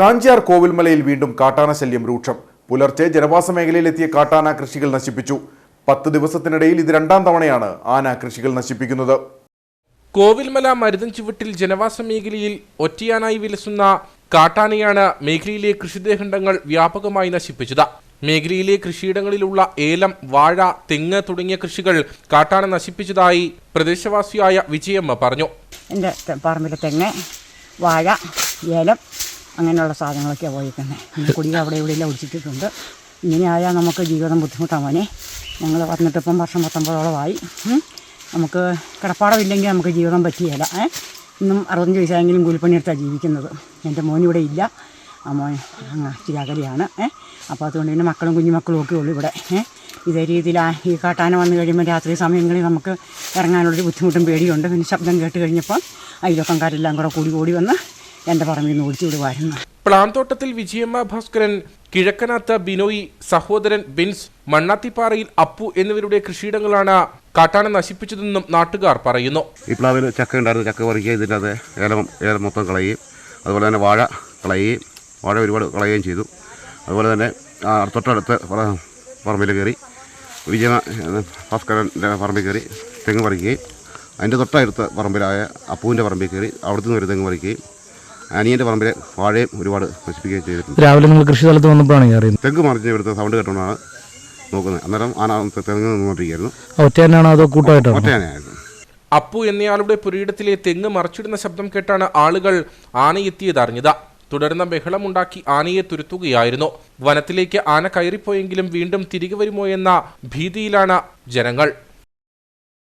കാഞ്ചിയാർ കോവിൽമലയിൽ വീണ്ടും കാട്ടാന ശല്യം രൂക്ഷം. പുലർച്ചെ ജനവാസ മേഖലയിലെത്തിയ കാട്ടാന കൃഷികൾ നശിപ്പിച്ചു. പത്ത് ദിവസത്തിനിടയിൽ ഇത് രണ്ടാം തവണയാണ് ആന കൃഷികൾ നശിപ്പിക്കുന്നത്. കോവിൽമല മരുതൻ ചുവട്ടിൽ ജനവാസ മേഖലയിൽ ഒറ്റയാനായി വിലസുന്ന കാട്ടാനയാണ് മേഖലയിലെ കൃഷിദേഹണ്ഡങ്ങൾ വ്യാപകമായി നശിപ്പിച്ചത്. മേഖലയിലെ കൃഷിയിടങ്ങളിലുള്ള ഏലം വാഴ തെങ്ങ് തുടങ്ങിയ കൃഷികൾ കാട്ടാന നശിപ്പിച്ചതായി പ്രദേശവാസിയായ വിജയമ്മ പറഞ്ഞു. എന്റെ പറമ്പിലെ തെങ്ങ് വാഴ ഏലം അങ്ങനെയുള്ള സാധനങ്ങളൊക്കെയാണ് പോയിരിക്കുന്നത് പിന്നെ കുടി അവിടെ ഇവിടെ എല്ലാം ഒടിച്ചിട്ടിട്ടുണ്ട് ഇങ്ങനെ ആയാൽ നമുക്ക് ജീവിതം ബുദ്ധിമുട്ടാവാനേ ഞങ്ങൾ വന്നിട്ടിപ്പം വർഷം പത്തൊമ്പതോളമായി. നമുക്ക് കിടപ്പാടമില്ലെങ്കിൽ നമുക്ക് ജീവിതം പറ്റിയല്ല ഇന്നും അറുപത്തഞ്ച് വയസ്സായെങ്കിലും കൂലിപ്പണിയെടുത്താണ് ജീവിക്കുന്നത്. എന്റെ മോൻ ഇവിടെ ഇല്ല. ആ മോൻ ഏ? അപ്പോൾ അതുകൊണ്ട് തന്നെ മക്കളും കുഞ്ഞുമക്കളും ഒക്കെ ഉള്ളൂ ഇവിടെ. ഇതേ രീതിയിൽ ഈ കാട്ടാന വന്നു കഴിയുമ്പോൾ രാത്രി സമയങ്ങളിൽ നമുക്ക് ഇറങ്ങാനുള്ളൊരു ബുദ്ധിമുട്ടും പേടിയുണ്ട്. പിന്നെ ശബ്ദം കേട്ട് കഴിഞ്ഞപ്പോൾ അയൽവക്കംകാരെല്ലാം കൂടെ കൂടി കൂടി വന്ന് എന്റെ പറമ്പിൽ നിന്ന് ഓടിച്ചു വിടുവായിരുന്നു പ്ലാന്തോട്ടത്തിൽ വിജയമ്മ ഭാസ്കരൻ കിഴക്കനാത്ത ബിനോയി സഹോദരൻ ബിൻസ് മണ്ണാത്തിപ്പാറയിൽ അപ്പു എന്നിവരുടെ കൃഷിയിടങ്ങളാണ് കാട്ടാന നശിപ്പിച്ചതെന്നും നാട്ടുകാർ പറയുന്നു. ഈ പ്ലാവിൽ ചക്ക ഉണ്ടായിരുന്നു. ചക്ക പറിക്കുക ഇതിന്റെ അത് ഏലം ഏലം മൊത്തം കളയുകയും അതുപോലെ തന്നെ വാഴ കളയുകയും വാഴ ഒരുപാട് കളയുകയും ചെയ്തു. അതുപോലെ തന്നെ തൊട്ടടുത്ത് പറ- പറമ്പിൽ കയറി വിജയ ഭാസ്കരന്റെ പറമ്പിൽ കയറി തെങ്ങ് പറിക്കുകയും അതിന്റെ തൊട്ടടുത്ത പറമ്പിലായ അപ്പുവിന്റെ പറമ്പിൽ കയറി അവിടുത്തെ നിന്ന് ഒരു തെങ്ങ് പറിക്കുകയും അനിയന്റെ പറമ്പിലെ വാഴയും ഒരുപാട് നശിപ്പിക്കുകയും ചെയ്തിട്ടുണ്ട്. രാവിലെ നിങ്ങൾ കൃഷി സ്ഥലത്ത് വന്നപ്പോഴാണ് അറിയുന്നത്. തെങ്ങ് മറിഞ്ഞ് ഇവിടുത്തെ സൗണ്ട് കേട്ടുകൊണ്ടാണ് നോക്കുന്നത്. അന്നേരം ആന തെങ്ങ് നിന്നുകൊണ്ടിരിക്കുകയായിരുന്നു. ഒറ്റ തന്നെയാണോ അതോ കൂട്ടമായിട്ടാണോ ഒറ്റയാനായിരുന്നു അപ്പു എന്നയാളുടെ പുരയിടത്തിലെ തെങ്ങ് മറിച്ചിടുന്ന ശബ്ദം കേട്ടാണ് ആളുകൾ ആനയെത്തിയത് അറിഞ്ഞത് തുടർന്ന് ബഹളമുണ്ടാക്കി ആനയെ തുരുത്തുകയായിരുന്നു. വനത്തിലേക്ക് ആന കയറിപ്പോയെങ്കിലും വീണ്ടും തിരികെ വരുമോ എന്ന ഭീതിയിലാണ് ജനങ്ങൾ.